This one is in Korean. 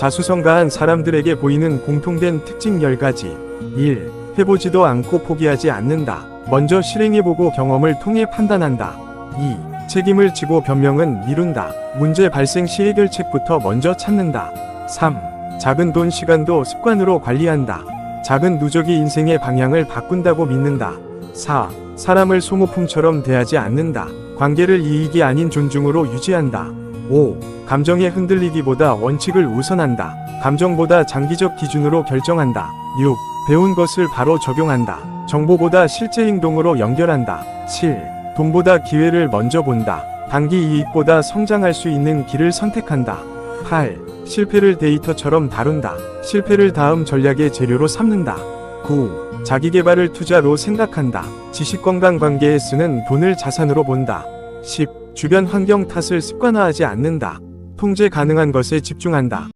자수성가한 사람들에게 보이는 공통된 특징 10가지. 1. 해보지도 않고 포기하지 않는다. 먼저 실행해보고 경험을 통해 판단한다. 2. 책임을 지고 변명은 미룬다. 문제 발생 시 해결책부터 먼저 찾는다. 3. 작은 돈 시간도 습관으로 관리한다. 작은 누적이 인생의 방향을 바꾼다고 믿는다. 4. 사람을 소모품처럼 대하지 않는다. 관계를 이익이 아닌 존중으로 유지한다. 5. 감정에 흔들리기보다 원칙을 우선한다. 감정보다 장기적 기준으로 결정한다. 6. 배운 것을 바로 적용한다. 정보보다 실제 행동으로 연결한다. 7. 돈보다 기회를 먼저 본다. 단기 이익보다 성장할 수 있는 길을 선택한다. 8. 실패를 데이터처럼 다룬다. 실패를 다음 전략의 재료로 삼는다. 9. 자기 개발을 투자로 생각한다. 지식 건강 관계에 쓰는 돈을 자산으로 본다. 10. 주변 환경 탓을 습관화하지 않는다. 통제 가능한 것에 집중한다.